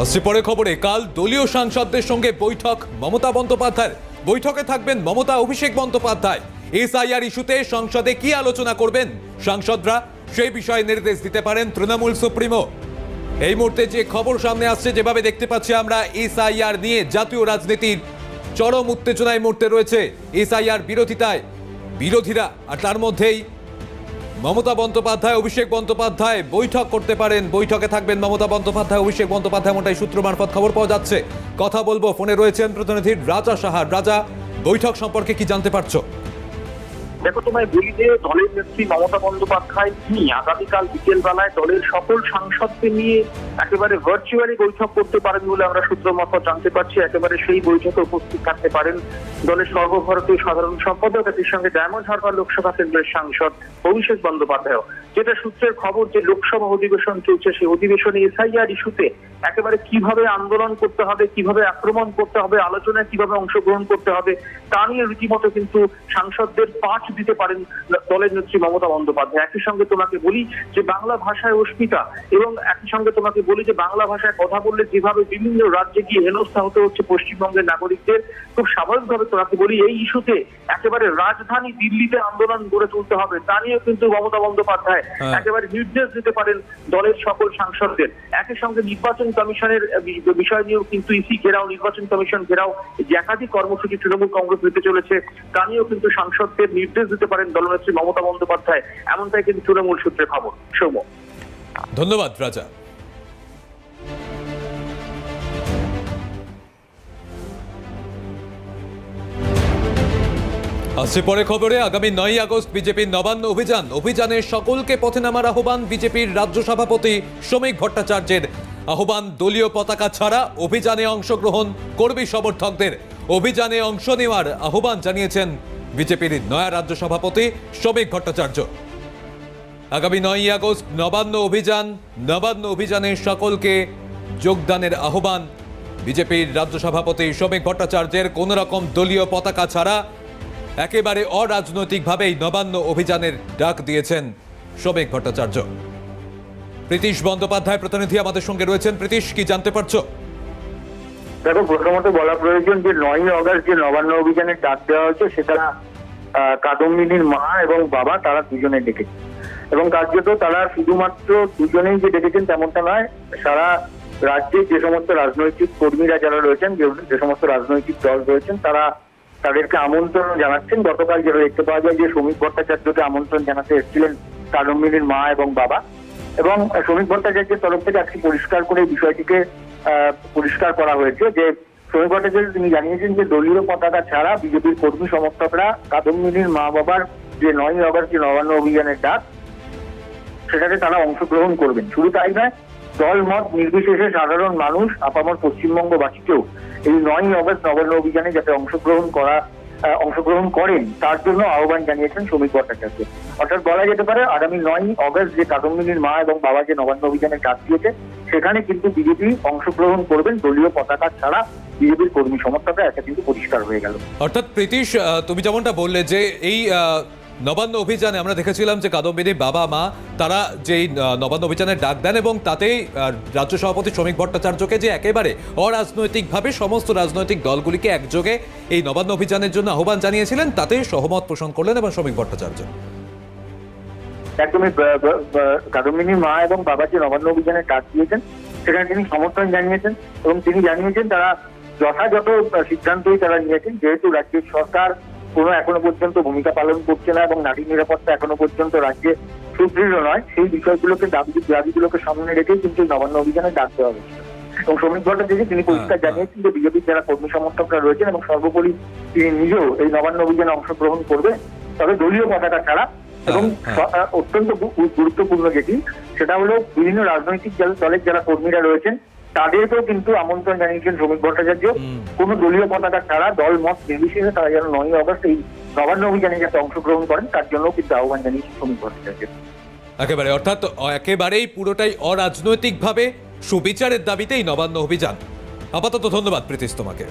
আসছে পরে খবরে। কাল দলীয় সাংসদদের সঙ্গে বৈঠক। মমতা বন্দ্যোপাধ্যায়ের বৈঠকে থাকবেন মমতা অভিষেক বন্দ্যোপাধ্যায়। এসআইআর ইস্যুতে সংসদে কি আলোচনা করবেন সাংসদরা? সেই বিষয়ে নির্দেশ দিতে পারেন তৃণমূল সুপ্রিমো। এই মুহূর্তে যে খবর সামনে আসছে, যেভাবে দেখতে পাচ্ছি আমরা, এসআইআর নিয়ে জাতীয় রাজনীতির চরম উত্তেজনায় মুহূর্তে রয়েছে। এসআইআর বিরোধিতায় বিরোধীরা, আর তার মধ্যেই মমতা বন্দ্যোপাধ্যায়, অভিষেক বন্দ্যোপাধ্যায় বৈঠক করতে পারেন। বৈঠকে থাকবেন মমতা বন্দ্যোপাধ্যায়, অভিষেক বন্দ্যোপাধ্যায় মোটাই সূত্র মারফত খবর পাওয়া যাচ্ছে। কথা বলব, ফোনে রয়েছেন প্রতিনিধি রাজা সাহা রাজা, বৈঠক সম্পর্কে কি জানতে পারছ? দেখো তোমায় বলি যে দলের নেত্রী মমতা বন্দ্যোপাধ্যায় তিনি আগামীকাল বিকেল বেলায় দলের সকল সাংসদকে নিয়ে একেবারে ভার্চুয়ালি বৈঠক করতে পারেন বলে আমরা সূত্র মারফত জানতে পারছি। একেবারে সেই বৈঠকে উপস্থিত থাকতে পারেন দলের সর্বভারতীয় সাধারণ সম্পাদক, একই সঙ্গে ডায়মন্ড হারবার লোকসভা কেন্দ্রের সাংসদ অভিষেক বন্দ্যোপাধ্যায় যেটা সূত্রের খবর যে লোকসভা অধিবেশন চলছে, সেই অধিবেশনে এসআইআর ইস্যুতে একেবারে কীভাবে আন্দোলন করতে হবে, কীভাবে আক্রমণ করতে হবে, আলোচনায় কীভাবে অংশগ্রহণ করতে হবে, তা নিয়ে রীতিমতো কিন্তু সাংসদদের পাঠ দিতে পারেন দলের নেত্রী মমতা বন্দ্যোপাধ্যায়। একই সঙ্গে তোমাকে বলি যে বাংলা ভাষায় অস্মিতা এবং একই সঙ্গে তোমাকে বলি যে বাংলা ভাষায় কথা বললে যেভাবে বিভিন্ন রাজ্যে গিয়ে হেনস্থা হতে হচ্ছে পশ্চিমবঙ্গের নাগরিকদের, খুব স্বাভাবিকভাবে তোমাকে বলি এই ইস্যুতে একেবারে রাজধানী দিল্লিতে আন্দোলন গড়ে তুলতে হবে। তা নিয়েও কিন্তু মমতা বন্দ্যোপাধ্যায় হ্যাঁ। একেবারে নির্দেশ দিতে পারেন দলের সকল সাংসদদের। একই সঙ্গে নির্বাচন কমিশনের বিষয় নিয়েও কিন্তু ইসি ঘেরাও নির্বাচন কমিশন ঘেরাও যে একাধিক কর্মসূচি তৃণমূল কংগ্রেস নিতে চলেছে তা নিয়েও কিন্তু সাংসদদের নির্দেশ দিতে পারেন দলনেত্রী মমতা বন্দ্যোপাধ্যায়। এমনটাই কিন্তু তৃণমূল সূত্রে খবর। সৌম্য। ধন্যবাদ রাজা। আসছে পরে খবরে, আগামী নয় আগস্ট বিজেপির নবান্ন অভিযান। অভিযানে সকলকে পথে নামার আহ্বান বিজেপির রাজ্য সভাপতি শ্রমিক ভট্টাচার্যের। আহ্বান, দলীয় পতাকা ছাড়া অভিযানে অংশগ্রহণ কর্মী সমর্থকদের। অভিযানে অংশ নেওয়ার আহ্বান জানিয়েছেন বিজেপির নয়া রাজ্য সভাপতি শ্রমিক ভট্টাচার্য। আগামী নয়ই আগস্ট নবান্ন অভিযান, নবান্ন অভিযানে সকলকে যোগদানের আহ্বান বিজেপির রাজ্য সভাপতি শ্রমিক ভট্টাচার্যের। কোন রকম দলীয় পতাকা ছাড়া একেবারে অরাজনৈতিকভাবেই নবান্ন অভিযানের ডাক দিয়েছেন শ্রমিক ভট্টাচার্য। প্রীতিশ বন্দ্যোপাধ্যায় প্রতিনিধি আমাদের সঙ্গে রয়েছেন। প্রীতিশ, কি জানতে পারছ? দেখো, প্রথমত বলা প্রয়োজন যে নয়ই অগস্ট যে নবান্ন অভিযানের ডাক দেওয়া হয়েছে, সেটা কাদম্বিনীর মা এবং বাবা তারা দুজনে ডেকেছে এবং কার্যত তারা শুধুমাত্র দুজনেই যে ডেকেছেন তেমনটা নয়, সারা রাজ্যে যে সমস্ত রাজনৈতিক কর্মীরা যারা রয়েছেন যে সমস্ত রাজনৈতিক দল রয়েছেন, তারা তাদেরকে আমন্ত্রণ জানাচ্ছেন। গতকাল যেটা দেখতে পাওয়া যায় যে শ্রমিক ভট্টাচার্যকে আমন্ত্রণ জানাতে এসেছিলেন কাদম্বিনীর মা এবং বাবা। এবং শ্রমিক ভট্টাচার্যের তরফ থেকে আজকে পরিষ্কার করে বিষয়টিকে পরিষ্কার করা হয়েছে যে শ্রমিক ভট্টাচার্য তিনি জানিয়েছেন যে দলীয় পতাকা ছাড়া বিজেপির কর্মী সমর্থকরা কাদম্বিনীর মা বাবার যে নয় অগস্ট যে নবান্ন অভিযানের ডাক, সেটাতে তারা অংশগ্রহণ করবেন। শুধু তাই নয় দল মত নির্বিশেষে সাধারণ মানুষ, আপামর পশ্চিমবঙ্গবাসীকেও এই নয় অগস্ট নবান্ন অভিযানে যাতে অংশগ্রহণ করা অংশগ্রহণ করেন, তার জন্য আহ্বান জানিয়েছেন শ্রমিক ভট্টাচার্য। অর্থাৎ বলা যেতে পারে, আগামী নয় অগস্ট যে কাদম্বিনীর মা এবং বাবা যে নবান্ন অভিযানে ডাক দিয়েছে, সেখানে কিন্তু বিজেপি অংশগ্রহণ করবেন, দলীয় পতাকা ছাড়া বিজেপির কর্মী সমর্থকরা, এটা কিন্তু পরিষ্কার হয়ে গেল। অর্থাৎ প্রীতিশ তুমি যেমনটা বললে যে এই নবান্ন অভিযানে আমরা দেখেছিলাম যে কাদম্বিনীর বাবা মা তারা যে এই, আহ, নবান্ন অভিযানের ডাক দেন এবং তাতেই রাজ্য সভাপতি শ্রমিক ভট্টাচার্যকে যে একেবারে অরাজনৈতিকভাবে সমস্ত রাজনৈতিক দলগুলিকে একযোগে এই নবান্ন অভিযানের জন্য আহ্বান জানিয়েছিলেন তাতে সহমত পোষণ করলেন এবং শ্রমিক ভট্টাচার্য। একদমই কাদম্বিনীর মা এবং বাবা যে নবান্ন অভিযানে ডাক দিয়েছেন সেখানে তিনি সমর্থন জানিয়েছেন এবং তিনি জানিয়েছেন তারা যথাযথ সিদ্ধান্তই তারা নিয়েছেন যেহেতু রাজ্যের সরকার কোনো এখনও পর্যন্ত ভূমিকা পালন করছে না এবং নারী নিরাপত্তা এখনও পর্যন্ত রাজ্যে সুদৃঢ় নয় সেই বিষয়গুলোকে দাবি দাবিগুলোকে সামনে রেখেই কিন্তু নবান্ন অভিযানে ডাক দেওয়া হয়েছিল এবং শ্রমিক ভট্টাচার্য তিনি পরিষ্কার হ্যাঁ, জানিয়েছেন যে বিজেপির যারা কর্মী সমর্থকরা রয়েছেন এবং সর্বোপরি তিনি নিজেও এই নবান্ন অভিযানে অংশগ্রহণ করবে তবে দলীয় পতাকা ছাড়া এবং হ্যাঁ, আহ, অত্যন্ত গুরুত্বপূর্ণ যেটি সেটা হলো বিভিন্ন রাজনৈতিক দল- দলের যারা কর্মীরা রয়েছেন তাদেরকেও কিন্তু আমন্ত্রণ জানিয়েছেন শ্রমিক ভট্টাচার্য। কোন দলীয় পতাকা ছাড়া দল মত নির্বিশেষে তারা যেন নয় অগস্ট এই নবান্ন অভিযানে যাতে অংশগ্রহণ করেন তার জন্য কিন্তু আহ্বান জানিয়েছেন শ্রমিক ভট্টাচার্য। একেবারে অর্থাৎ একেবারেই পুরোটাই অরাজনৈতিক ভাবে সুবিচারের দাবিতেই নবান্ন অভিযান। আপাতত ধন্যবাদ প্রীতিশ তোমাকে।